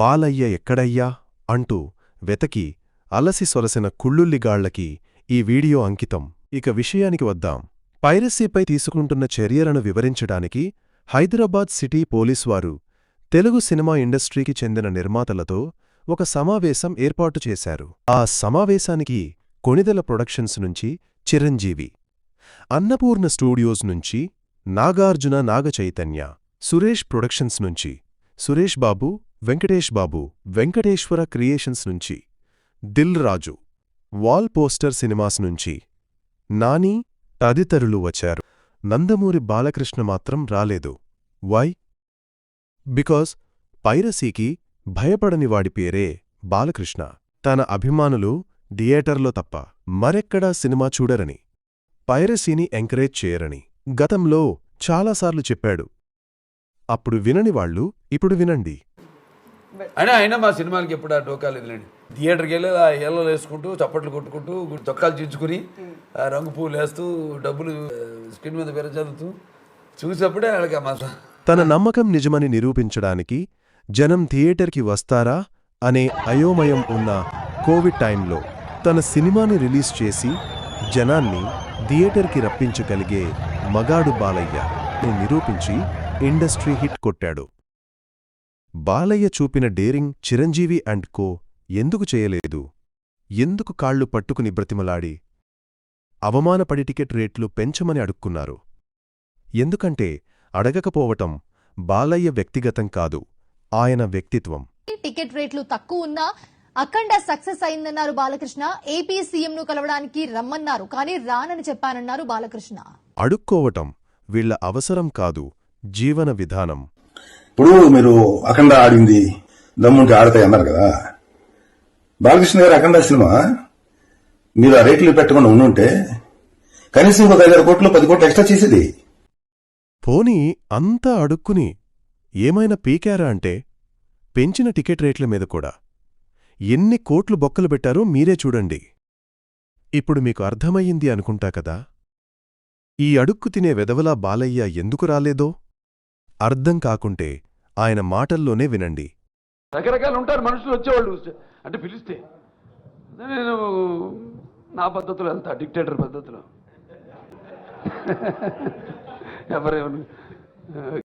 బాలయ్య ఎక్కడయ్యా? అంటూ వెతకి అలసి సొలసిన కుళ్ళుల్లిగాళ్ళకి ఈ వీడియో అంకితం. ఇక విషయానికి వద్దాం. పైరసీపై తీసుకుంటున్న చర్యలను వివరించడానికి హైదరాబాద్ సిటీ పోలీసువారు తెలుగు సినిమా ఇండస్ట్రీకి చెందిన నిర్మాతలతో ఒక సమావేశం ఏర్పాటు చేశారు. ఆ సమావేశానికి కొణిదెల ప్రొడక్షన్స్ నుంచి చిరంజీవి అన్నపూర్ణ స్టూడియోస్ నుంచి నాగార్జున నాగచైతన్య సురేష్ ప్రొడక్షన్స్ నుంచి సురేష్ బాబు వెంకటేష్ బాబు వెంకటేశ్వర క్రియేషన్స్ నుంచి Dil Raju wall poster cinemas నుంచి నాని తదితరులు వచ్చారు. నందమూరి బాలకృష్ణ మాత్రం రాలేదు. వై? బికాజ్ పైరసీకి భయపడని వాడి పేరే బాలకృష్ణ. తన అభిమానులు థియేటర్లో తప్ప మరెక్కడా సినిమా చూడరని పైరసీని ఎంకరేజ్ చేయరని గతంలో చాలాసార్లు చెప్పాడు. అప్పుడు వినని వాళ్ళు ఇప్పుడు వినండి. అయినా అయినా మా సినిమాలకి ఎప్పుడు ఆ డోకాలు లేదండి థియేటర్కి వెళ్ళి ఆ ఏళ్ళలో వేసుకుంటూ చప్పట్లు కొట్టుకుంటూ చొక్కాలు చించుకుని రంగు పూలు వేస్తూ డబ్బులు స్క్రీన్ మీద పెరచదుతూ చూసేప్పుడే వాళ్ళకి ఆ తన నమ్మకం నిజమని నిరూపించడానికి జనం థియేటర్కి వస్తారా అనే అయోమయం ఉన్న కోవిడ్ టైంలో తన సినిమాని రిలీజ్ చేసి జనాన్ని థియేటర్కి రప్పించగలిగే మగాడు బాలయ్య నిరూపించి ఇండస్ట్రీ హిట్ కొట్టాడు. బాలయ్య చూపిన డేరింగ్ చిరంజీవి అండ్ కో ఎందుకు చేయలేదు? ఎందుకు కాళ్ళు పట్టుకుని బ్రతిమలాడి? అవమానపడి టికెట్ రేట్లు పెంచమని అడుక్కున్నారు. ఎందుకంటే అడగకపోవటం బాలయ్య వ్యక్తిగతం కాదు ఆయన వ్యక్తిత్వం. టికెట్ రేట్లు తక్కువ ఉన్నా అఖండ సక్సెస్ అయిందన్నారు బాలకృష్ణ. ఏపీ సీఎం ను కలవడానికి రమ్మన్నారు కానీ రానని చెప్పానన్నారు బాలకృష్ణ. అడుక్కోవటం వీళ్ళ అవసరం కాదు జీవన విధానం. ఇప్పుడు మీరు అఖండ ఆడింది దమ్ముంటే ఆడతాయి అన్నారు కదా. బాలకృష్ణ గారు అఖండ సినిమా మీరు ఆ రేట్లు పెట్టకుండా ఉండుంటే కనీసం ఒక ఐదారు కోట్లు పది కోట్లు ఎక్స్ట్రా చేసేది. పోనీ అంతా అడుక్కుని ఏమైనా పీకారా అంటే? పెంచిన టికెట్ రేట్ల మీద కూడా. ఎన్ని కోట్లు బొక్కలు పెట్టారో మీరే చూడండి. ఇప్పుడు మీకు అర్థమయ్యింది అనుకుంటా కదా? ఈ అడుక్కు తినే వెదవలా బాలయ్య ఎందుకు రాలేదో? అర్థం కాకుంటే ఆయన మాటల్లోనే వినండి. రకరకాలు ఉంటారు మనుషులు వచ్చేవాళ్ళు అంటే పిలిస్తే నేను నా పద్ధతిలో వెళ్తా డిక్టేటర్ పద్ధతిలో. ఎవరేమన్నా